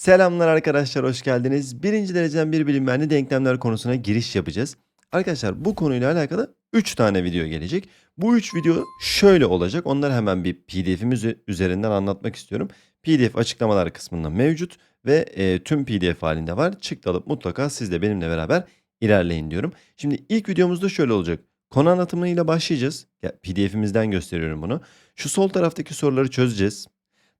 Selamlar arkadaşlar, hoş geldiniz. Birinci dereceden bir bilinmeyenli denklemler konusuna giriş yapacağız. Arkadaşlar bu konuyla alakalı 3 tane video gelecek. Bu 3 video şöyle olacak. Onları hemen bir pdf'imiz üzerinden anlatmak istiyorum. Pdf açıklamalar kısmında mevcut ve e, tüm pdf halinde var. Çıktı alıp mutlaka siz de benimle beraber ilerleyin diyorum. Şimdi ilk videomuzda şöyle olacak. Konu anlatımıyla başlayacağız. Ya, pdf'imizden gösteriyorum bunu. Şu sol taraftaki soruları çözeceğiz.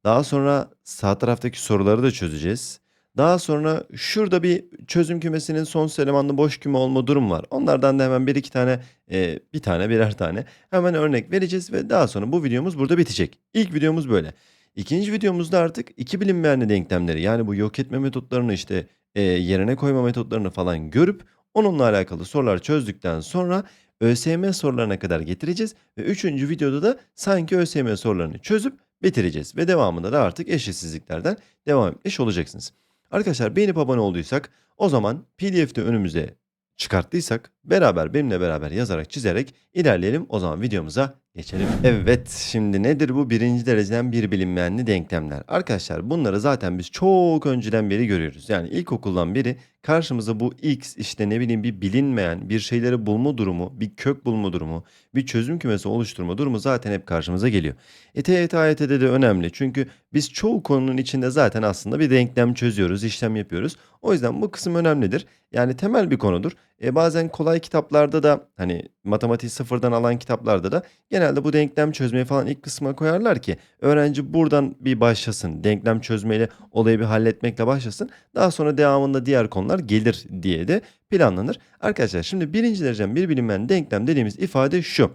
Daha sonra sağ taraftaki soruları da çözeceğiz. Daha sonra şurada bir çözüm kümesinin son elemanlı boş küme olma durum var. Onlardan da hemen bir iki tane, e, bir tane birer tane hemen örnek vereceğiz ve daha sonra bu videomuz burada bitecek. İlk videomuz böyle. İkinci videomuzda artık iki bilinmeyenli denklemleri yani bu yok etme metotlarını işte e, yerine koyma metotlarını falan görüp onunla alakalı sorular çözdükten sonra ÖSYM sorularına kadar getireceğiz ve üçüncü videoda da sanki ÖSYM sorularını çözüp bitireceğiz ve devamında da artık eşitsizliklerden devam etmiş olacaksınız. Arkadaşlar beğenip abone olduysak o zaman PDF'de önümüze çıkarttıysak beraber benimle beraber yazarak çizerek ilerleyelim. O zaman videomuza geçelim. Evet şimdi nedir bu birinci dereceden bir bilinmeyenli denklemler? Arkadaşlar bunları zaten biz çok önceden beri görüyoruz. Yani ilkokuldan beri karşımıza bu x işte ne bileyim bir bilinmeyen bir şeyleri bulma durumu, bir kök bulma durumu, bir çözüm kümesi oluşturma durumu zaten hep karşımıza geliyor. E AYT'de de önemli çünkü biz çoğu konunun içinde zaten aslında bir denklem çözüyoruz, işlem yapıyoruz. O yüzden bu kısım önemlidir. Yani temel bir konudur. E bazen kolay kitaplarda da hani matematiği sıfırdan alan kitaplarda da genelde bu denklem çözmeyi falan ilk kısma koyarlar ki öğrenci buradan bir başlasın. Denklem çözmeyle olayı bir halletmekle başlasın. Daha sonra devamında diğer konular gelir diye de planlanır. Arkadaşlar şimdi birinci derecen bir bilinmeyen denklem dediğimiz ifade şu.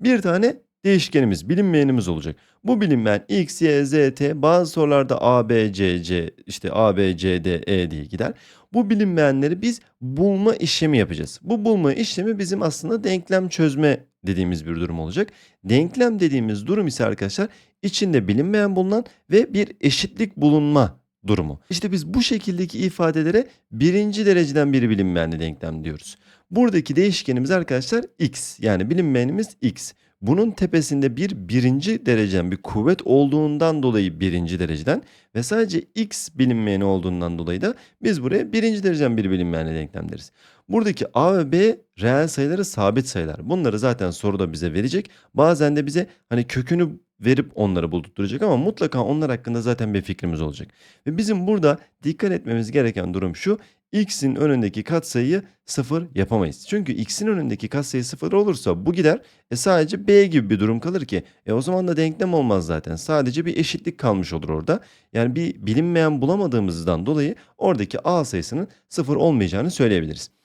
Bir tane değişkenimiz, bilinmeyenimiz olacak. Bu bilinmeyen x, y, z, t bazı sorularda a, b, c, c işte a, b, c, d, e diye gider. Bu bilinmeyenleri biz bulma işlemi yapacağız. Bu bulma işlemi bizim aslında denklem çözme dediğimiz bir durum olacak. Denklem dediğimiz durum ise arkadaşlar içinde bilinmeyen bulunan ve bir eşitlik bulunma durumu. İşte biz bu şekildeki ifadelere birinci dereceden bir bilinmeyenli denklem diyoruz. Buradaki değişkenimiz arkadaşlar x yani bilinmeyenimiz x. Bunun tepesinde bir birinci dereceden bir kuvvet olduğundan dolayı birinci dereceden ve sadece x bilinmeyeni olduğundan dolayı da biz buraya birinci dereceden bir bilinmeyenli denklem deriz. Buradaki a ve b reel sayıları sabit sayılar. Bunları zaten soruda bize verecek. Bazen de bize hani kökünü verip onları buldurtacak ama mutlaka onlar hakkında zaten bir fikrimiz olacak. Ve bizim burada dikkat etmemiz gereken durum şu x'in önündeki katsayıyı sıfır yapamayız. Çünkü x'in önündeki katsayı sıfır olursa bu gider. E sadece b gibi bir durum kalır ki. E o zaman da denklem olmaz zaten. Sadece bir eşitlik kalmış olur orada. Yani bir bilinmeyen bulamadığımızdan dolayı oradaki a sayısının sıfır olmayacağını söyleyebiliriz.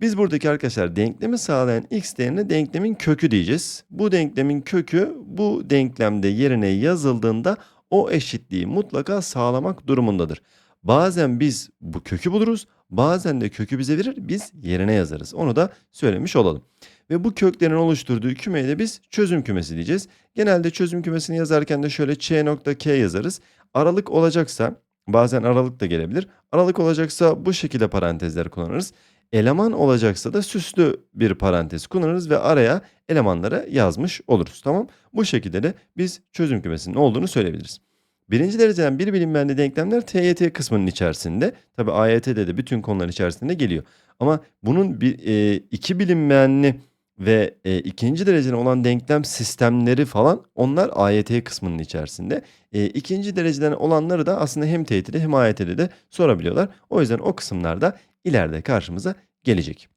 Biz buradaki arkadaşlar denklemi sağlayan x değerine denklemin kökü diyeceğiz. Bu denklemin kökü bu denklemde yerine yazıldığında o eşitliği mutlaka sağlamak durumundadır. Bazen biz bu kökü buluruz, bazen de kökü bize verir, biz yerine yazarız. Onu da söylemiş olalım. Ve bu köklerin oluşturduğu kümeyi de biz çözüm kümesi diyeceğiz. Genelde çözüm kümesini yazarken de şöyle ç.k yazarız. Aralık olacaksa, bazen aralık da gelebilir. Aralık olacaksa bu şekilde parantezler kullanırız. Eleman olacaksa da süslü bir parantez kullanırız ve araya elemanları yazmış oluruz. Tamam? Bu şekilde de biz çözüm kümesinin olduğunu söyleyebiliriz. Birinci dereceden bir bilinmeyenli denklemler TYT kısmının içerisinde. Tabi AYT'de de bütün konuların içerisinde geliyor. Ama bunun bir, e, iki bilinmeyenli ve e, ikinci dereceden olan denklem sistemleri falan onlar AYT kısmının içerisinde. E, ikinci dereceden olanları da aslında hem TYT'de hem AYT'de de sorabiliyorlar. O yüzden o kısımlarda ileride karşımıza gelecek.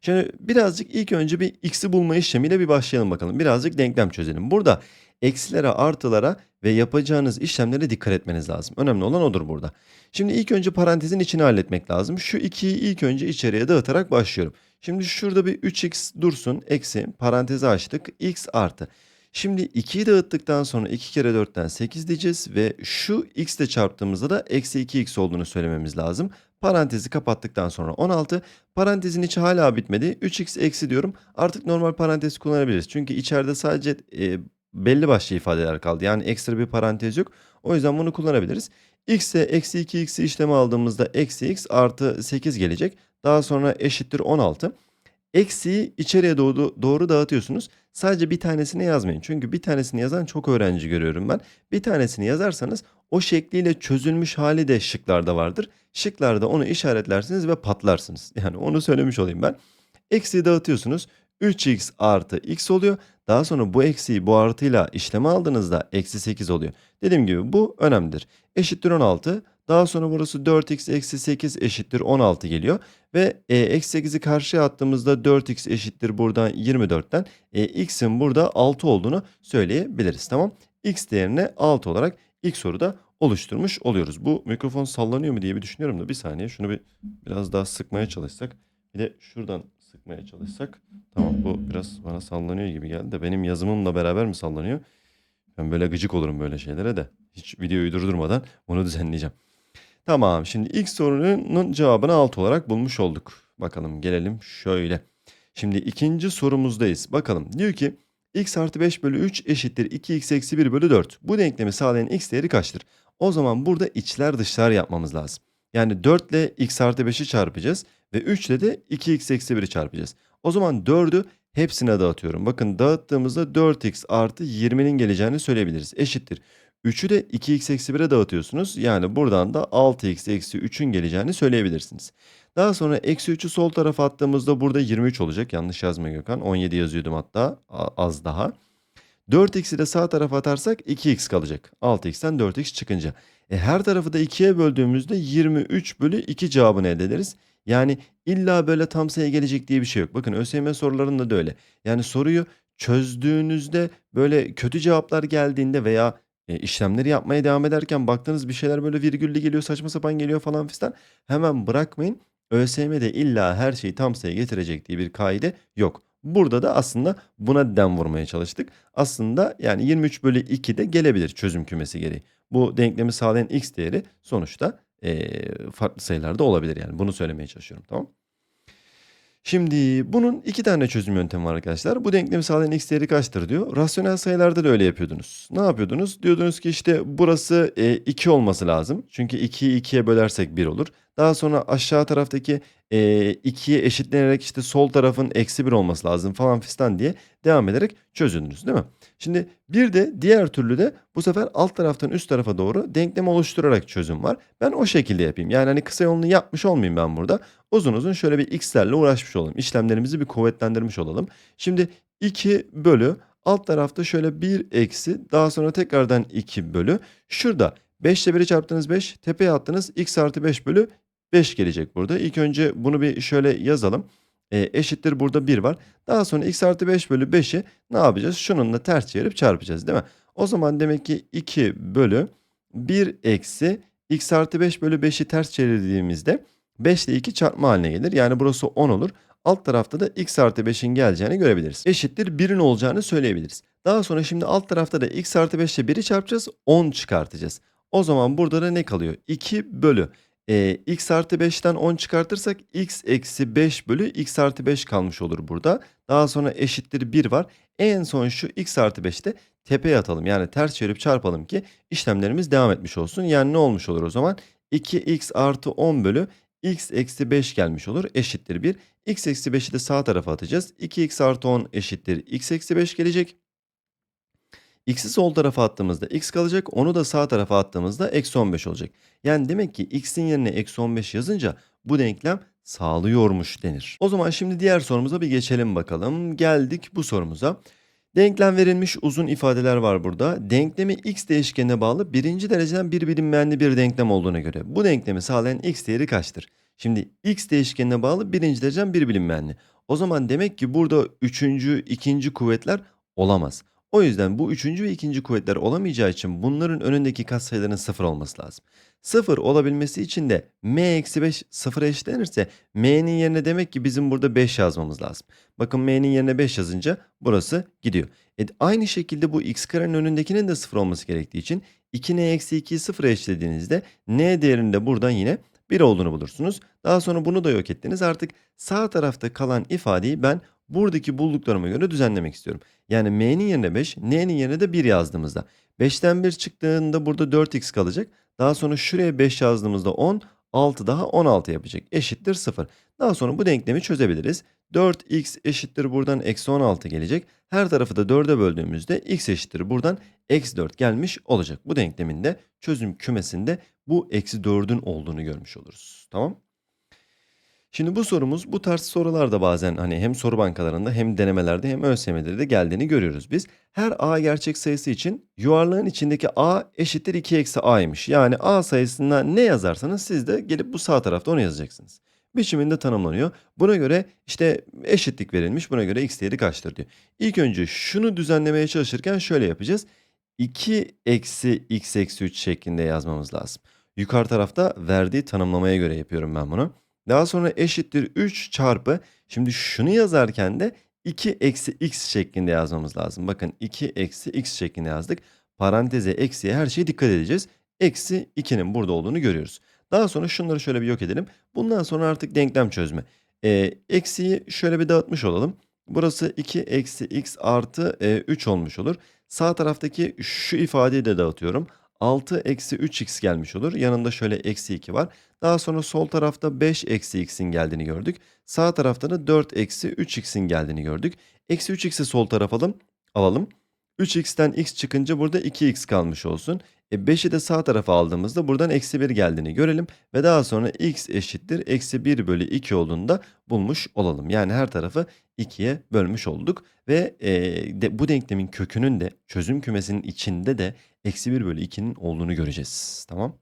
Şimdi birazcık ilk önce bir x'i bulma işlemiyle bir başlayalım bakalım. Birazcık denklem çözelim. Burada eksilere, artılara ve yapacağınız işlemlere dikkat etmeniz lazım. Önemli olan odur burada. Şimdi ilk önce parantezin içini halletmek lazım. Şu 2'yi ilk önce içeriye dağıtarak başlıyorum. Şimdi şurada bir 3x dursun. Eksi parantezi açtık. x artı. Şimdi 2'yi dağıttıktan sonra 2 kere 4'ten 8 diyeceğiz ve şu x ile çarptığımızda da eksi 2x olduğunu söylememiz lazım. Parantezi kapattıktan sonra 16. Parantezin içi hala bitmedi. 3x eksi diyorum. Artık normal parantez kullanabiliriz. Çünkü içeride sadece e, belli başlı ifadeler kaldı. Yani ekstra bir parantez yok. O yüzden bunu kullanabiliriz. x'e eksi 2x'i işlemi aldığımızda eksi x artı 8 gelecek. Daha sonra eşittir 16. Eksiyi içeriye doğru, doğru dağıtıyorsunuz. Sadece bir tanesini yazmayın. Çünkü bir tanesini yazan çok öğrenci görüyorum ben. Bir tanesini yazarsanız o şekliyle çözülmüş hali de şıklarda vardır. Şıklarda onu işaretlersiniz ve patlarsınız. Yani onu söylemiş olayım ben. Eksiği dağıtıyorsunuz. 3x artı x oluyor. Daha sonra bu eksiği bu artıyla işleme aldığınızda eksi 8 oluyor. Dediğim gibi bu önemlidir. Eşittir 16. Daha sonra burası 4x eksi 8 eşittir 16 geliyor. Ve e, eksi 8'i karşıya attığımızda 4x eşittir buradan 24'ten e, x'in burada 6 olduğunu söyleyebiliriz. Tamam. x değerine 6 olarak ilk soruda oluşturmuş oluyoruz. Bu mikrofon sallanıyor mu diye bir düşünüyorum da bir saniye şunu bir biraz daha sıkmaya çalışsak. Bir de şuradan sıkmaya çalışsak. Tamam bu biraz bana sallanıyor gibi geldi de benim yazımımla beraber mi sallanıyor? Ben böyle gıcık olurum böyle şeylere de. Hiç videoyu durdurmadan bunu düzenleyeceğim. Tamam şimdi ilk sorunun cevabını 6 olarak bulmuş olduk. Bakalım gelelim şöyle. Şimdi ikinci sorumuzdayız. Bakalım diyor ki x artı 5 bölü 3 eşittir 2x eksi 1 bölü 4. Bu denklemi sağlayan x değeri kaçtır? O zaman burada içler dışlar yapmamız lazım. Yani 4 ile x artı 5'i çarpacağız ve 3 ile de 2x eksi 1'i çarpacağız. O zaman 4'ü hepsine dağıtıyorum. Bakın dağıttığımızda 4x artı 20'nin geleceğini söyleyebiliriz. Eşittir. 3'ü de 2x eksi 1'e dağıtıyorsunuz. Yani buradan da 6x eksi 3'ün geleceğini söyleyebilirsiniz. Daha sonra eksi 3'ü sol tarafa attığımızda burada 23 olacak. Yanlış yazma Gökhan. 17 yazıyordum hatta az daha. 4x'i de sağ tarafa atarsak 2x kalacak. 6x'ten 4x çıkınca. E her tarafı da 2'ye böldüğümüzde 23 bölü 2 cevabını elde ederiz. Yani illa böyle tam sayı gelecek diye bir şey yok. Bakın ÖSYM sorularında da öyle. Yani soruyu çözdüğünüzde böyle kötü cevaplar geldiğinde veya e, işlemleri yapmaya devam ederken baktığınız bir şeyler böyle virgüllü geliyor, saçma sapan geliyor falan fistan. Hemen bırakmayın. ÖSYM'de illa her şeyi tam sayı getirecek diye bir kaide yok. Burada da aslında buna dem vurmaya çalıştık. Aslında yani 23 bölü 2 de gelebilir çözüm kümesi gereği. Bu denklemi sağlayan x değeri sonuçta e, farklı sayılarda olabilir yani. Bunu söylemeye çalışıyorum tamam Şimdi bunun iki tane çözüm yöntemi var arkadaşlar. Bu denklemi sağlayan x değeri kaçtır diyor. Rasyonel sayılarda da öyle yapıyordunuz. Ne yapıyordunuz? Diyordunuz ki işte burası e, 2 olması lazım. Çünkü 2'yi 2'ye bölersek 1 olur. Daha sonra aşağı taraftaki e, 2'ye eşitlenerek işte sol tarafın eksi 1 olması lazım falan fistan diye devam ederek çözündünüz değil mi? Şimdi bir de diğer türlü de bu sefer alt taraftan üst tarafa doğru denklem oluşturarak çözüm var. Ben o şekilde yapayım. Yani hani kısa yolunu yapmış olmayayım ben burada. Uzun uzun şöyle bir x'lerle uğraşmış olalım. İşlemlerimizi bir kuvvetlendirmiş olalım. Şimdi 2 bölü alt tarafta şöyle 1 eksi daha sonra tekrardan 2 bölü. Şurada 5 ile 1'i çarptınız 5 tepeye attınız x artı 5 bölü 5 gelecek burada. İlk önce bunu bir şöyle yazalım. E, eşittir burada 1 var. Daha sonra x artı 5 bölü 5'i ne yapacağız? Şununla ters çevirip çarpacağız değil mi? O zaman demek ki 2 bölü 1 eksi x artı 5 bölü 5'i ters çevirdiğimizde 5 ile 2 çarpma haline gelir. Yani burası 10 olur. Alt tarafta da x artı 5'in geleceğini görebiliriz. Eşittir 1'in olacağını söyleyebiliriz. Daha sonra şimdi alt tarafta da x artı 5 ile 1'i çarpacağız. 10 çıkartacağız. O zaman burada da ne kalıyor? 2 bölü e, x artı 5'ten 10 çıkartırsak x eksi 5 bölü x artı 5 kalmış olur burada. Daha sonra eşittir 1 var. En son şu x artı 5'te tepeye atalım. Yani ters çevirip çarpalım ki işlemlerimiz devam etmiş olsun. Yani ne olmuş olur o zaman? 2x artı 10 bölü x eksi 5 gelmiş olur. Eşittir 1. x eksi 5'i de sağ tarafa atacağız. 2x artı 10 eşittir x eksi 5 gelecek. X'i sol tarafa attığımızda x kalacak. Onu da sağ tarafa attığımızda eksi 15 olacak. Yani demek ki x'in yerine eksi 15 yazınca bu denklem sağlıyormuş denir. O zaman şimdi diğer sorumuza bir geçelim bakalım. Geldik bu sorumuza. Denklem verilmiş uzun ifadeler var burada. Denklemi x değişkenine bağlı birinci dereceden bir bilinmeyenli bir denklem olduğuna göre bu denklemi sağlayan x değeri kaçtır? Şimdi x değişkenine bağlı birinci dereceden bir bilinmeyenli. O zaman demek ki burada üçüncü, ikinci kuvvetler olamaz. O yüzden bu üçüncü ve ikinci kuvvetler olamayacağı için bunların önündeki katsayıların sıfır olması lazım. Sıfır olabilmesi için de m eksi 5 sıfıra eşitlenirse m'nin yerine demek ki bizim burada 5 yazmamız lazım. Bakın m'nin yerine 5 yazınca burası gidiyor. E, aynı şekilde bu x karenin önündekinin de sıfır olması gerektiği için 2n eksi 2'yi sıfıra eşitlediğinizde n değerinde buradan yine 1 olduğunu bulursunuz. Daha sonra bunu da yok ettiniz. Artık sağ tarafta kalan ifadeyi ben buradaki bulduklarıma göre düzenlemek istiyorum. Yani m'nin yerine 5, n'nin yerine de 1 yazdığımızda 5'ten 1 çıktığında burada 4x kalacak. Daha sonra şuraya 5 yazdığımızda 10, 6 daha 16 yapacak. Eşittir 0. Daha sonra bu denklemi çözebiliriz. 4x eşittir buradan eksi 16 gelecek. Her tarafı da 4'e böldüğümüzde x eşittir buradan eksi 4 gelmiş olacak. Bu denkleminde çözüm kümesinde bu eksi 4'ün olduğunu görmüş oluruz. Tamam. Şimdi bu sorumuz bu tarz sorularda bazen hani hem soru bankalarında hem denemelerde hem ÖSYM'de de geldiğini görüyoruz biz. Her a gerçek sayısı için yuvarlağın içindeki a eşittir 2 eksi a'ymış. Yani a sayısına ne yazarsanız siz de gelip bu sağ tarafta onu yazacaksınız. Biçiminde tanımlanıyor. Buna göre işte eşitlik verilmiş. Buna göre x değeri kaçtır diyor. İlk önce şunu düzenlemeye çalışırken şöyle yapacağız. 2 eksi x eksi 3 şeklinde yazmamız lazım. Yukarı tarafta verdiği tanımlamaya göre yapıyorum ben bunu. Daha sonra eşittir 3 çarpı. Şimdi şunu yazarken de 2 eksi x şeklinde yazmamız lazım. Bakın 2 eksi x şeklinde yazdık. Paranteze eksiye her şeye dikkat edeceğiz. Eksi 2'nin burada olduğunu görüyoruz. Daha sonra şunları şöyle bir yok edelim. Bundan sonra artık denklem çözme. Ee, eksiyi şöyle bir dağıtmış olalım. Burası 2 eksi x artı e, 3 olmuş olur. Sağ taraftaki şu ifadeyi de dağıtıyorum. 6 eksi 3x gelmiş olur. Yanında şöyle eksi 2 var. Daha sonra sol tarafta 5 eksi x'in geldiğini gördük. Sağ tarafta da 4 eksi 3x'in geldiğini gördük. Eksi 3x'i sol tarafa alalım. alalım. 3x'ten x çıkınca burada 2x kalmış olsun. E 5'i de sağ tarafa aldığımızda buradan eksi 1 geldiğini görelim. Ve daha sonra x eşittir eksi 1 bölü 2 olduğunu da bulmuş olalım. Yani her tarafı 2'ye bölmüş olduk. Ve e, de, bu denklemin kökünün de çözüm kümesinin içinde de eksi 1 bölü 2'nin olduğunu göreceğiz. Tamam.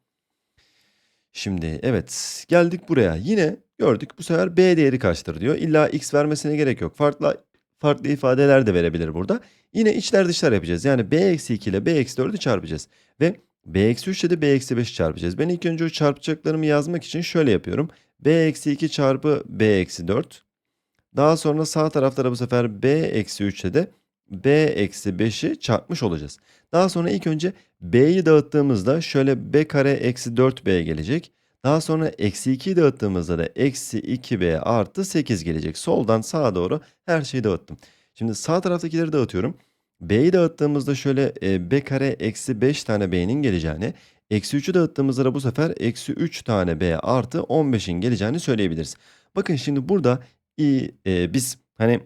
Şimdi evet geldik buraya. Yine gördük bu sefer b değeri kaçtır diyor. İlla x vermesine gerek yok. Farklı farklı ifadeler de verebilir burada. Yine içler dışlar yapacağız. Yani b eksi 2 ile b eksi 4'ü çarpacağız. Ve b eksi 3 ile de b eksi 5'i çarpacağız. Ben ilk önce o çarpacaklarımı yazmak için şöyle yapıyorum. b eksi 2 çarpı b eksi 4. Daha sonra sağ taraflara bu sefer b eksi 3 ile de b eksi 5'i çarpmış olacağız. Daha sonra ilk önce b'yi dağıttığımızda şöyle b kare eksi 4b gelecek. Daha sonra eksi 2'yi dağıttığımızda da eksi 2b artı 8 gelecek. Soldan sağa doğru her şeyi dağıttım. Şimdi sağ taraftakileri dağıtıyorum. b'yi dağıttığımızda şöyle e, b kare eksi 5 tane b'nin geleceğini, eksi 3'ü dağıttığımızda da bu sefer eksi 3 tane b artı 15'in geleceğini söyleyebiliriz. Bakın şimdi burada i, e, biz hani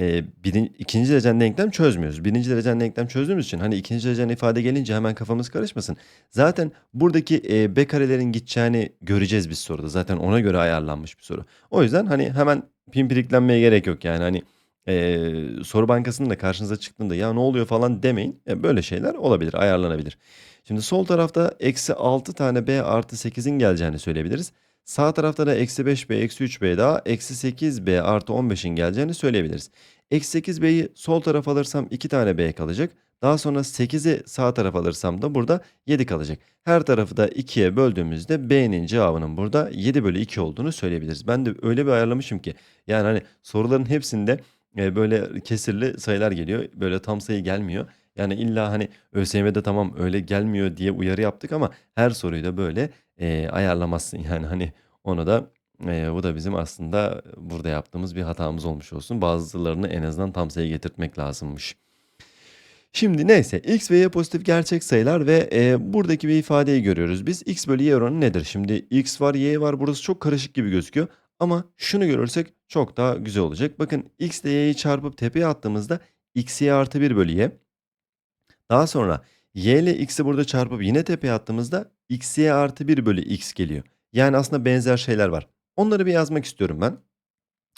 e, birin, ikinci derecen denklem çözmüyoruz. Birinci derecen denklem çözdüğümüz için hani ikinci derecen ifade gelince hemen kafamız karışmasın. Zaten buradaki e, b karelerin gideceğini göreceğiz biz soruda. Zaten ona göre ayarlanmış bir soru. O yüzden hani hemen pimpiriklenmeye gerek yok yani hani e, soru bankasının da karşınıza çıktığında ya ne oluyor falan demeyin. E, böyle şeyler olabilir ayarlanabilir. Şimdi sol tarafta eksi 6 tane b artı 8'in geleceğini söyleyebiliriz. Sağ tarafta da eksi 5b eksi 3b daha eksi 8b artı 15'in geleceğini söyleyebiliriz. Eksi 8b'yi sol tarafa alırsam 2 tane b kalacak. Daha sonra 8'i sağ tarafa alırsam da burada 7 kalacak. Her tarafı da 2'ye böldüğümüzde b'nin cevabının burada 7 bölü 2 olduğunu söyleyebiliriz. Ben de öyle bir ayarlamışım ki yani hani soruların hepsinde e, böyle kesirli sayılar geliyor. Böyle tam sayı gelmiyor. Yani illa hani ÖSYM'de tamam öyle gelmiyor diye uyarı yaptık ama her soruyu da böyle e, ayarlamazsın. Yani hani onu da e, bu da bizim aslında burada yaptığımız bir hatamız olmuş olsun. Bazılarını en azından tam sayı getirtmek lazımmış. Şimdi neyse x ve y pozitif gerçek sayılar ve e, buradaki bir ifadeyi görüyoruz. Biz x bölü y oranı nedir? Şimdi x var y var burası çok karışık gibi gözüküyor. Ama şunu görürsek çok daha güzel olacak. Bakın x ile y'yi çarpıp tepeye attığımızda x y artı 1 bölü y. Daha sonra y ile x'i burada çarpıp yine tepeye attığımızda x y artı 1 bölü x geliyor. Yani aslında benzer şeyler var. Onları bir yazmak istiyorum ben.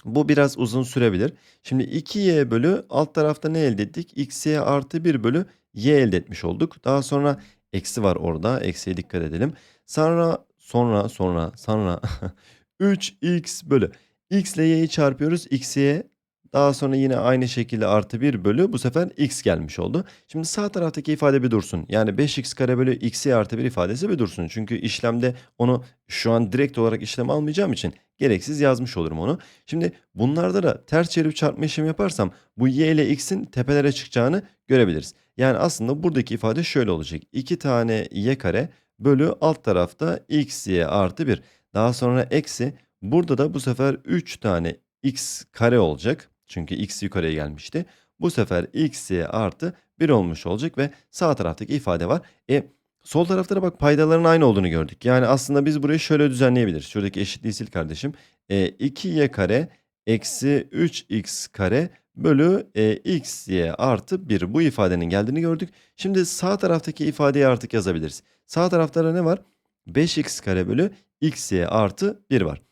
Bu biraz uzun sürebilir. Şimdi 2y bölü alt tarafta ne elde ettik? xy artı 1 bölü y elde etmiş olduk. Daha sonra eksi var orada. Eksiye dikkat edelim. Sonra sonra sonra sonra 3x bölü. x ile y'yi çarpıyoruz. x'ye daha sonra yine aynı şekilde artı 1 bölü bu sefer x gelmiş oldu. Şimdi sağ taraftaki ifade bir dursun. Yani 5x kare bölü x'e artı 1 ifadesi bir dursun. Çünkü işlemde onu şu an direkt olarak işlem almayacağım için gereksiz yazmış olurum onu. Şimdi bunlarda da ters çevirip çarpma işlemi yaparsam bu y ile x'in tepelere çıkacağını görebiliriz. Yani aslında buradaki ifade şöyle olacak. 2 tane y kare bölü alt tarafta x y artı 1. Daha sonra eksi burada da bu sefer 3 tane x kare olacak. Çünkü x yukarıya gelmişti. Bu sefer x y artı 1 olmuş olacak ve sağ taraftaki ifade var. E sol tarafta da bak paydaların aynı olduğunu gördük. Yani aslında biz burayı şöyle düzenleyebiliriz. Şuradaki eşitliği sil kardeşim. E, 2y kare eksi 3x kare bölü e, x y artı 1 bu ifadenin geldiğini gördük. Şimdi sağ taraftaki ifadeyi artık yazabiliriz. Sağ tarafta ne var? 5x kare bölü x y artı 1 var.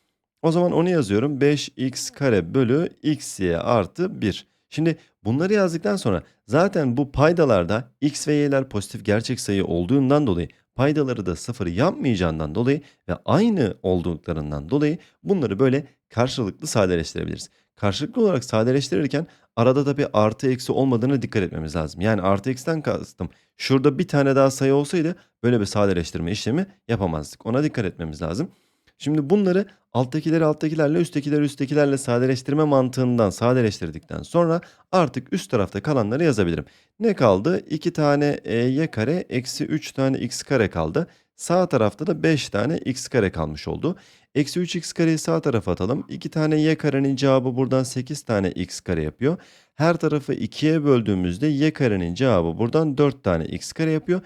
O zaman onu yazıyorum. 5x kare bölü x y artı 1. Şimdi bunları yazdıktan sonra zaten bu paydalarda x ve y'ler pozitif gerçek sayı olduğundan dolayı paydaları da sıfır yapmayacağından dolayı ve aynı olduklarından dolayı bunları böyle karşılıklı sadeleştirebiliriz. Karşılıklı olarak sadeleştirirken arada da bir artı eksi olmadığını dikkat etmemiz lazım. Yani artı eksiden kastım şurada bir tane daha sayı olsaydı böyle bir sadeleştirme işlemi yapamazdık. Ona dikkat etmemiz lazım. Şimdi bunları alttakileri alttakilerle üsttekileri üsttekilerle sadeleştirme mantığından sadeleştirdikten sonra artık üst tarafta kalanları yazabilirim. Ne kaldı? 2 tane e, y kare eksi 3 tane x kare kaldı. Sağ tarafta da 5 tane x kare kalmış oldu. Eksi 3x kareyi sağ tarafa atalım. 2 tane y karenin cevabı buradan 8 tane x kare yapıyor. Her tarafı 2'ye böldüğümüzde y karenin cevabı buradan 4 tane x kare yapıyor.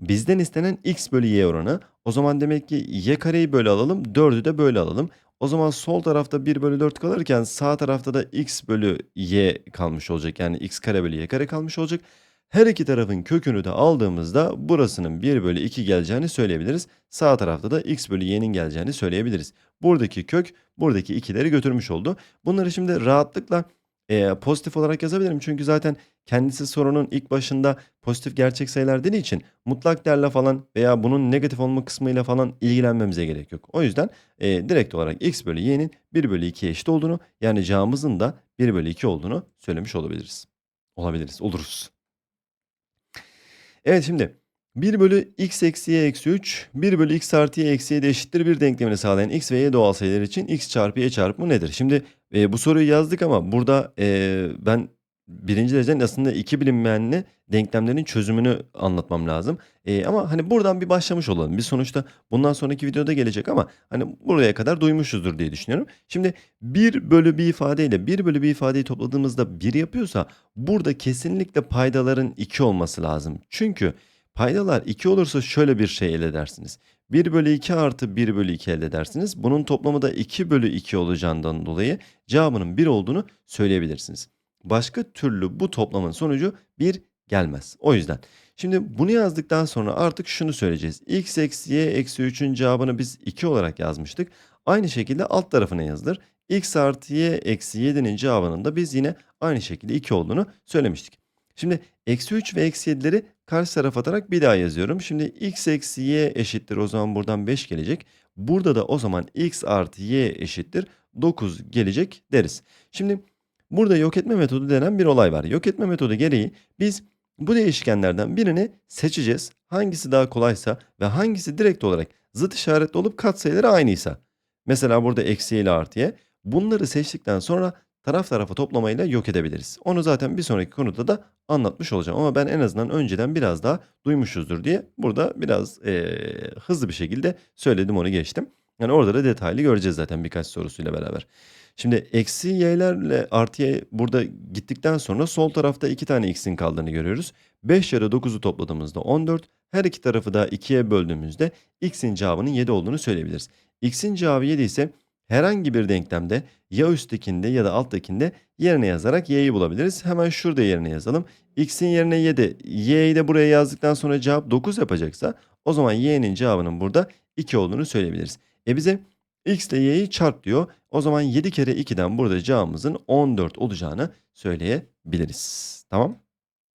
Bizden istenen x bölü y oranı. O zaman demek ki y kareyi böyle alalım. 4'ü de böyle alalım. O zaman sol tarafta 1 bölü 4 kalırken sağ tarafta da x bölü y kalmış olacak. Yani x kare bölü y kare kalmış olacak. Her iki tarafın kökünü de aldığımızda burasının 1 bölü 2 geleceğini söyleyebiliriz. Sağ tarafta da x bölü y'nin geleceğini söyleyebiliriz. Buradaki kök buradaki 2'leri götürmüş oldu. Bunları şimdi rahatlıkla e, pozitif olarak yazabilirim. Çünkü zaten kendisi sorunun ilk başında pozitif gerçek sayılar dediği için mutlak değerle falan veya bunun negatif olma kısmıyla falan ilgilenmemize gerek yok. O yüzden e, direkt olarak x bölü y'nin 1 bölü 2'ye eşit olduğunu yani cağımızın da 1 bölü 2 olduğunu söylemiş olabiliriz. Olabiliriz, oluruz. Evet şimdi 1 bölü x eksi y eksi 3, 1 bölü x artı y eksi y de eşittir bir denklemini sağlayan x ve y doğal sayılar için x çarpı y çarpımı nedir? Şimdi e, bu soruyu yazdık ama burada e, ben birinci dereceden aslında iki bilinmeyenli denklemlerin çözümünü anlatmam lazım. E, ama hani buradan bir başlamış olalım. Bir sonuçta bundan sonraki videoda gelecek ama hani buraya kadar duymuşuzdur diye düşünüyorum. Şimdi 1 bölü bir ifadeyle 1 bölü bir ifadeyi topladığımızda 1 yapıyorsa burada kesinlikle paydaların 2 olması lazım. Çünkü paydalar 2 olursa şöyle bir şey elde edersiniz. 1 bölü 2 artı 1 bölü 2 elde edersiniz. Bunun toplamı da 2 bölü 2 olacağından dolayı cevabının 1 olduğunu söyleyebilirsiniz. Başka türlü bu toplamın sonucu 1 gelmez. O yüzden şimdi bunu yazdıktan sonra artık şunu söyleyeceğiz. x eksi y eksi 3'ün cevabını biz 2 olarak yazmıştık. Aynı şekilde alt tarafına yazılır. x artı y eksi 7'nin cevabının da biz yine aynı şekilde 2 olduğunu söylemiştik. Şimdi eksi 3 ve eksi 7'leri karşı tarafa atarak bir daha yazıyorum. Şimdi x eksi y eşittir o zaman buradan 5 gelecek. Burada da o zaman x artı y eşittir 9 gelecek deriz. Şimdi burada yok etme metodu denen bir olay var. Yok etme metodu gereği biz bu değişkenlerden birini seçeceğiz. Hangisi daha kolaysa ve hangisi direkt olarak zıt işaretli olup katsayıları aynıysa. Mesela burada eksi ile artıya. Bunları seçtikten sonra taraf tarafa toplamayla yok edebiliriz. Onu zaten bir sonraki konuda da anlatmış olacağım. Ama ben en azından önceden biraz daha duymuşuzdur diye burada biraz e, hızlı bir şekilde söyledim onu geçtim. Yani orada da detaylı göreceğiz zaten birkaç sorusuyla beraber. Şimdi eksi y'lerle artı y burada gittikten sonra sol tarafta iki tane x'in kaldığını görüyoruz. 5 ya da 9'u topladığımızda 14. Her iki tarafı da 2'ye böldüğümüzde x'in cevabının 7 olduğunu söyleyebiliriz. x'in cevabı 7 ise herhangi bir denklemde ya üsttekinde ya da alttakinde yerine yazarak y'yi bulabiliriz. Hemen şurada yerine yazalım. x'in yerine 7, y'yi de buraya yazdıktan sonra cevap 9 yapacaksa o zaman y'nin cevabının burada 2 olduğunu söyleyebiliriz. E bize x ile y'yi çarp diyor. O zaman 7 kere 2'den burada cevabımızın 14 olacağını söyleyebiliriz. Tamam?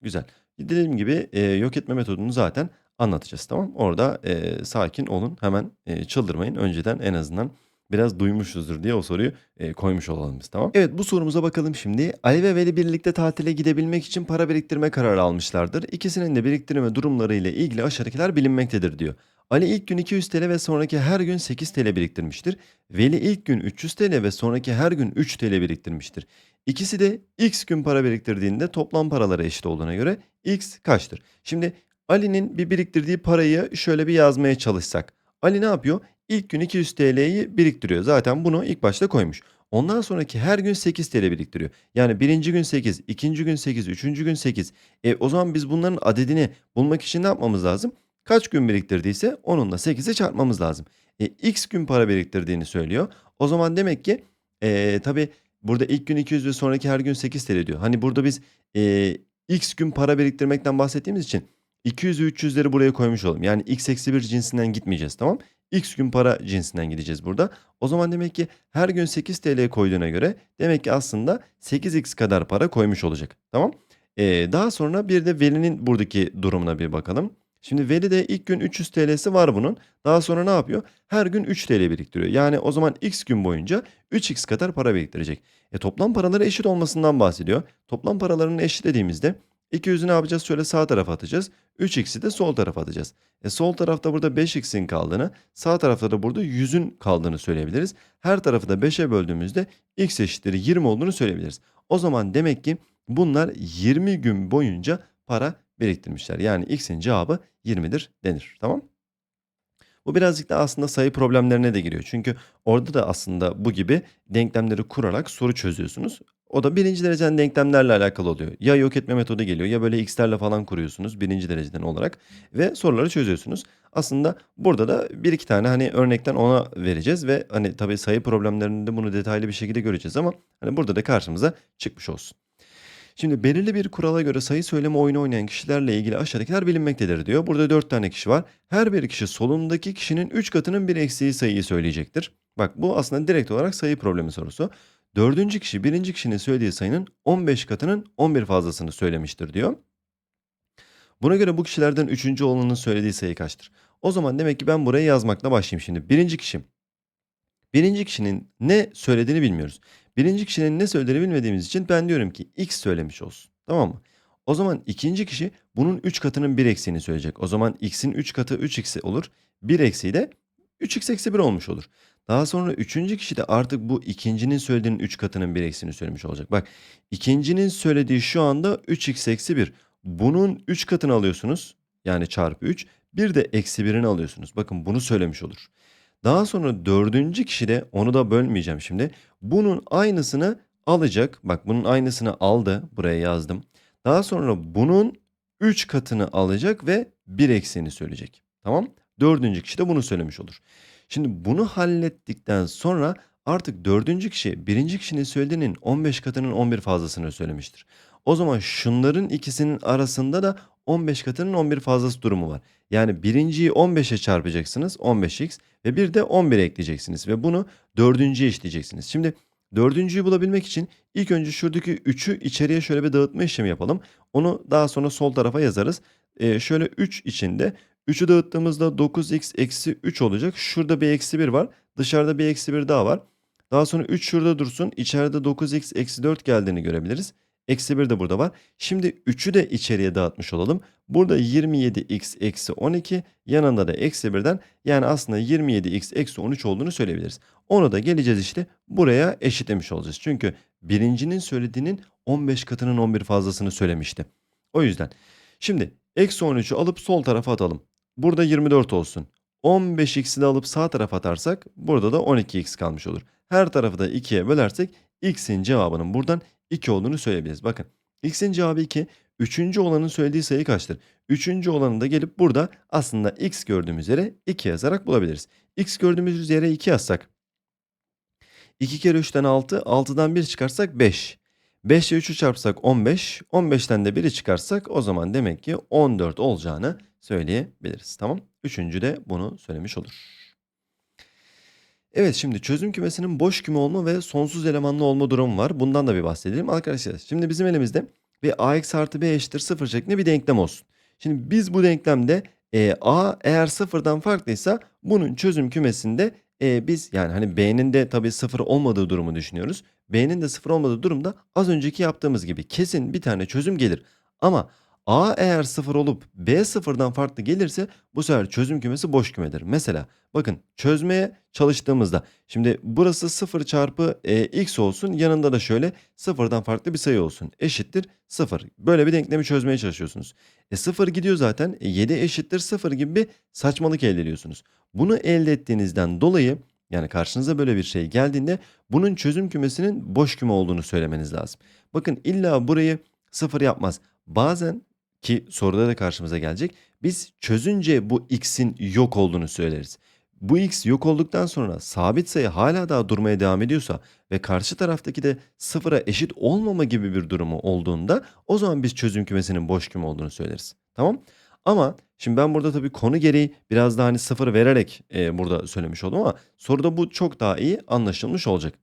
Güzel. Dediğim gibi e, yok etme metodunu zaten anlatacağız tamam Orada e, sakin olun hemen e, çıldırmayın önceden en azından biraz duymuşuzdur diye o soruyu e, koymuş olalım biz tamam. Evet bu sorumuza bakalım şimdi. Ali ve Veli birlikte tatile gidebilmek için para biriktirme kararı almışlardır. İkisinin de biriktirme durumları ile ilgili aşağıdakiler bilinmektedir diyor. Ali ilk gün 200 TL ve sonraki her gün 8 TL biriktirmiştir. Veli ilk gün 300 TL ve sonraki her gün 3 TL biriktirmiştir. İkisi de x gün para biriktirdiğinde toplam paraları eşit olduğuna göre x kaçtır? Şimdi Ali'nin bir biriktirdiği parayı şöyle bir yazmaya çalışsak. Ali ne yapıyor? İlk gün 200 TL'yi biriktiriyor. Zaten bunu ilk başta koymuş. Ondan sonraki her gün 8 TL biriktiriyor. Yani birinci gün 8, ikinci gün 8, üçüncü gün 8. E, o zaman biz bunların adedini bulmak için ne yapmamız lazım? Kaç gün biriktirdiyse onunla 8'i çarpmamız lazım. E, x gün para biriktirdiğini söylüyor. O zaman demek ki e, tabii burada ilk gün 200 ve sonraki her gün 8 TL diyor. Hani burada biz e, x gün para biriktirmekten bahsettiğimiz için 200 ve 300'leri buraya koymuş olalım. Yani x eksi 1 cinsinden gitmeyeceğiz tamam. X gün para cinsinden gideceğiz burada. O zaman demek ki her gün 8 TL koyduğuna göre demek ki aslında 8x kadar para koymuş olacak. Tamam. Ee, daha sonra bir de Veli'nin buradaki durumuna bir bakalım. Şimdi Veli de ilk gün 300 TL'si var bunun. Daha sonra ne yapıyor? Her gün 3 TL biriktiriyor. Yani o zaman x gün boyunca 3x kadar para biriktirecek. E toplam paraları eşit olmasından bahsediyor. Toplam paralarının eşit dediğimizde 200'ü ne yapacağız? Şöyle sağ tarafa atacağız. 3x'i de sol tarafa atacağız. E sol tarafta burada 5x'in kaldığını, sağ tarafta da burada 100'ün kaldığını söyleyebiliriz. Her tarafı da 5'e böldüğümüzde x eşittir 20 olduğunu söyleyebiliriz. O zaman demek ki bunlar 20 gün boyunca para biriktirmişler. Yani x'in cevabı 20'dir denir. Tamam? Bu birazcık da aslında sayı problemlerine de giriyor. Çünkü orada da aslında bu gibi denklemleri kurarak soru çözüyorsunuz. O da birinci dereceden denklemlerle alakalı oluyor. Ya yok etme metodu geliyor ya böyle x'lerle falan kuruyorsunuz birinci dereceden olarak ve soruları çözüyorsunuz. Aslında burada da bir iki tane hani örnekten ona vereceğiz ve hani tabii sayı problemlerinde bunu detaylı bir şekilde göreceğiz ama hani burada da karşımıza çıkmış olsun. Şimdi belirli bir kurala göre sayı söyleme oyunu oynayan kişilerle ilgili aşağıdakiler bilinmektedir diyor. Burada 4 tane kişi var. Her bir kişi solundaki kişinin 3 katının bir eksiği sayıyı söyleyecektir. Bak bu aslında direkt olarak sayı problemi sorusu. Dördüncü kişi birinci kişinin söylediği sayının 15 katının 11 fazlasını söylemiştir diyor. Buna göre bu kişilerden üçüncü olanın söylediği sayı kaçtır? O zaman demek ki ben buraya yazmakla başlayayım şimdi. Birinci kişi. Birinci kişinin ne söylediğini bilmiyoruz. Birinci kişinin ne söylediğini bilmediğimiz için ben diyorum ki x söylemiş olsun. Tamam mı? O zaman ikinci kişi bunun 3 katının 1 eksiğini söyleyecek. O zaman x'in 3 katı 3x olur. 1 eksiği de 3x eksi 1 olmuş olur. Daha sonra üçüncü kişi de artık bu ikincinin söylediğinin 3 katının 1 eksiğini söylemiş olacak. Bak ikincinin söylediği şu anda 3x eksi 1. Bunun 3 katını alıyorsunuz. Yani çarpı 3. Bir de eksi 1'ini alıyorsunuz. Bakın bunu söylemiş olur. Daha sonra dördüncü kişi de onu da bölmeyeceğim şimdi. Bunun aynısını alacak. Bak bunun aynısını aldı. Buraya yazdım. Daha sonra bunun 3 katını alacak ve 1 eksiğini söyleyecek. Tamam? Dördüncü kişi de bunu söylemiş olur. Şimdi bunu hallettikten sonra artık dördüncü kişi birinci kişinin söylediğinin 15 katının 11 fazlasını söylemiştir. O zaman şunların ikisinin arasında da 15 katının 11 fazlası durumu var. Yani birinciyi 15'e çarpacaksınız 15x ve bir de 11 ekleyeceksiniz ve bunu dördüncüye eşleyeceksiniz. Şimdi dördüncüyü bulabilmek için ilk önce şuradaki 3'ü içeriye şöyle bir dağıtma işlemi yapalım. Onu daha sonra sol tarafa yazarız. Ee, şöyle 3 içinde 3'ü dağıttığımızda 9x eksi 3 olacak. Şurada bir eksi 1 var. Dışarıda bir eksi 1 daha var. Daha sonra 3 şurada dursun. İçeride 9x eksi 4 geldiğini görebiliriz. Eksi 1 de burada var. Şimdi 3'ü de içeriye dağıtmış olalım. Burada 27x eksi 12 yanında da eksi 1'den yani aslında 27x eksi 13 olduğunu söyleyebiliriz. Onu da geleceğiz işte buraya eşitlemiş olacağız. Çünkü birincinin söylediğinin 15 katının 11 fazlasını söylemişti. O yüzden şimdi eksi 13'ü alıp sol tarafa atalım. Burada 24 olsun. 15x'i de alıp sağ tarafa atarsak burada da 12x kalmış olur. Her tarafı da 2'ye bölersek x'in cevabının buradan 2 olduğunu söyleyebiliriz. Bakın x'in cevabı 2. Üçüncü olanın söylediği sayı kaçtır? Üçüncü olanı da gelip burada aslında x gördüğümüz yere 2 yazarak bulabiliriz. x gördüğümüz yere 2 yazsak 2 kere 3'ten 6, 6'dan 1 çıkarsak 5. 5 ile 3'ü çarpsak 15, 15'ten de 1'i çıkarsak o zaman demek ki 14 olacağını söyleyebiliriz. Tamam? Üçüncü de bunu söylemiş olur. Evet şimdi çözüm kümesinin boş küme olma ve sonsuz elemanlı olma durumu var. Bundan da bir bahsedelim. Arkadaşlar şimdi bizim elimizde bir ax artı b eşittir 0 şeklinde bir denklem olsun. Şimdi biz bu denklemde e, a eğer sıfırdan farklıysa bunun çözüm kümesinde e, biz yani hani b'nin de tabii sıfır olmadığı durumu düşünüyoruz. B'nin de sıfır olmadığı durumda az önceki yaptığımız gibi kesin bir tane çözüm gelir. Ama A eğer 0 olup B sıfırdan farklı gelirse bu sefer çözüm kümesi boş kümedir. Mesela bakın çözmeye çalıştığımızda şimdi burası 0 çarpı e, x olsun yanında da şöyle sıfırdan farklı bir sayı olsun eşittir 0. Böyle bir denklemi çözmeye çalışıyorsunuz. E 0 gidiyor zaten e, 7 eşittir 0 gibi bir saçmalık elde ediyorsunuz. Bunu elde ettiğinizden dolayı yani karşınıza böyle bir şey geldiğinde bunun çözüm kümesinin boş küme olduğunu söylemeniz lazım. Bakın illa burayı 0 yapmaz. Bazen ki soruda da karşımıza gelecek. Biz çözünce bu x'in yok olduğunu söyleriz. bu x yok olduktan sonra sabit sayı hala daha durmaya devam ediyorsa ve karşı taraftaki de sıfıra eşit olmama gibi bir durumu olduğunda o zaman biz çözüm kümesinin boş küme olduğunu söyleriz. Tamam? Ama şimdi ben burada tabii konu gereği biraz daha hani sıfır vererek e, burada söylemiş oldum ama soruda bu çok daha iyi anlaşılmış olacak.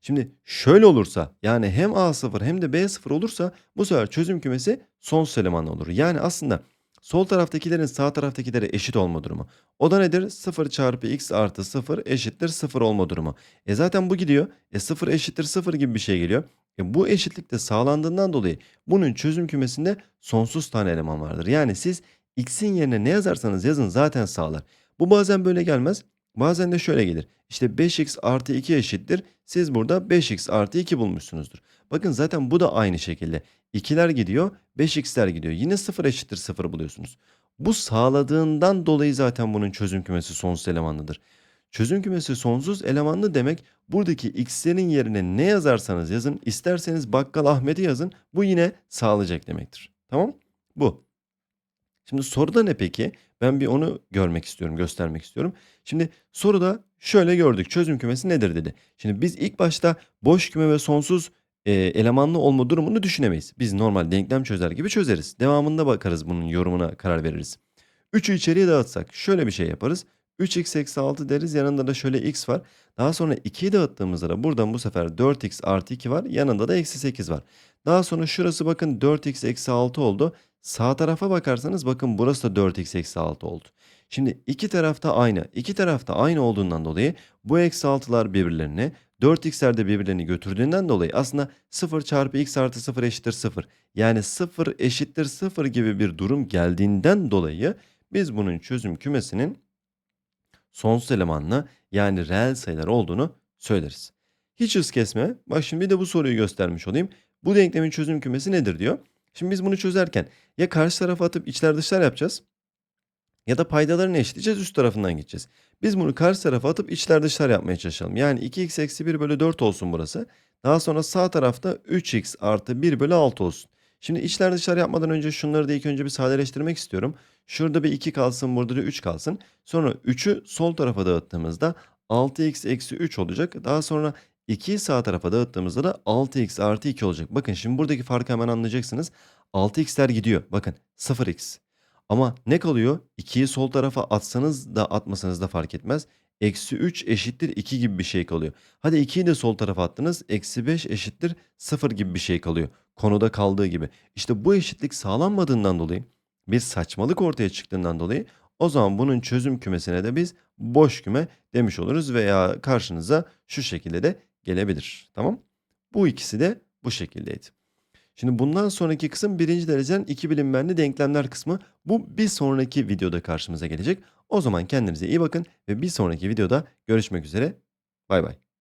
Şimdi şöyle olursa yani hem A0 hem de B0 olursa bu sefer çözüm kümesi sonsuz elemanlı olur. Yani aslında sol taraftakilerin sağ taraftakilere eşit olma durumu. O da nedir? 0 çarpı x artı 0 eşittir 0 olma durumu. E zaten bu gidiyor. E 0 eşittir 0 gibi bir şey geliyor. E bu eşitlik de sağlandığından dolayı bunun çözüm kümesinde sonsuz tane eleman vardır. Yani siz x'in yerine ne yazarsanız yazın zaten sağlar. Bu bazen böyle gelmez. Bazen de şöyle gelir. İşte 5x artı 2 eşittir. Siz burada 5x artı 2 bulmuşsunuzdur. Bakın zaten bu da aynı şekilde. 2'ler gidiyor, 5x'ler gidiyor. Yine 0 eşittir 0 buluyorsunuz. Bu sağladığından dolayı zaten bunun çözüm kümesi sonsuz elemanlıdır. Çözüm kümesi sonsuz elemanlı demek buradaki x'lerin yerine ne yazarsanız yazın, isterseniz bakkal Ahmet'i yazın. Bu yine sağlayacak demektir. Tamam? Bu. Şimdi soruda ne peki? Ben bir onu görmek istiyorum, göstermek istiyorum. Şimdi soruda şöyle gördük. Çözüm kümesi nedir dedi. Şimdi biz ilk başta boş küme ve sonsuz e, elemanlı olma durumunu düşünemeyiz. Biz normal denklem çözer gibi çözeriz. Devamında bakarız bunun yorumuna karar veririz. 3'ü içeriye dağıtsak şöyle bir şey yaparız. 3x eksi 6 deriz yanında da şöyle x var. Daha sonra 2'yi dağıttığımızda da buradan bu sefer 4x artı 2 var. Yanında da eksi 8 var. Daha sonra şurası bakın 4x eksi 6 oldu. Sağ tarafa bakarsanız bakın burası da 4x eksi 6 oldu. Şimdi iki tarafta aynı. İki tarafta aynı olduğundan dolayı bu eksi 6'lar birbirlerine 4x'ler de birbirlerini götürdüğünden dolayı aslında 0 çarpı x artı 0 eşittir 0. Yani 0 eşittir 0 gibi bir durum geldiğinden dolayı biz bunun çözüm kümesinin sonsuz elemanlı yani reel sayılar olduğunu söyleriz. Hiç hız kesme. Bak şimdi bir de bu soruyu göstermiş olayım. Bu denklemin çözüm kümesi nedir diyor. Şimdi biz bunu çözerken ya karşı tarafa atıp içler dışlar yapacağız ya da paydalarını eşitleyeceğiz üst tarafından gideceğiz. Biz bunu karşı tarafa atıp içler dışlar yapmaya çalışalım. Yani 2x eksi 1 bölü 4 olsun burası. Daha sonra sağ tarafta 3x artı 1 bölü 6 olsun. Şimdi içler dışlar yapmadan önce şunları da ilk önce bir sadeleştirmek istiyorum. Şurada bir 2 kalsın burada da 3 kalsın. Sonra 3'ü sol tarafa dağıttığımızda 6x eksi 3 olacak. Daha sonra 2'yi sağ tarafa dağıttığımızda da 6x artı 2 olacak. Bakın şimdi buradaki farkı hemen anlayacaksınız. 6x'ler gidiyor. Bakın 0x. Ama ne kalıyor? 2'yi sol tarafa atsanız da atmasanız da fark etmez. Eksi 3 eşittir 2 gibi bir şey kalıyor. Hadi 2'yi de sol tarafa attınız. Eksi 5 eşittir 0 gibi bir şey kalıyor. Konuda kaldığı gibi. İşte bu eşitlik sağlanmadığından dolayı bir saçmalık ortaya çıktığından dolayı o zaman bunun çözüm kümesine de biz boş küme demiş oluruz veya karşınıza şu şekilde de gelebilir. Tamam? Bu ikisi de bu şekildeydi. Şimdi bundan sonraki kısım birinci dereceden iki bilinmeyenli denklemler kısmı. Bu bir sonraki videoda karşımıza gelecek. O zaman kendinize iyi bakın ve bir sonraki videoda görüşmek üzere. Bay bay.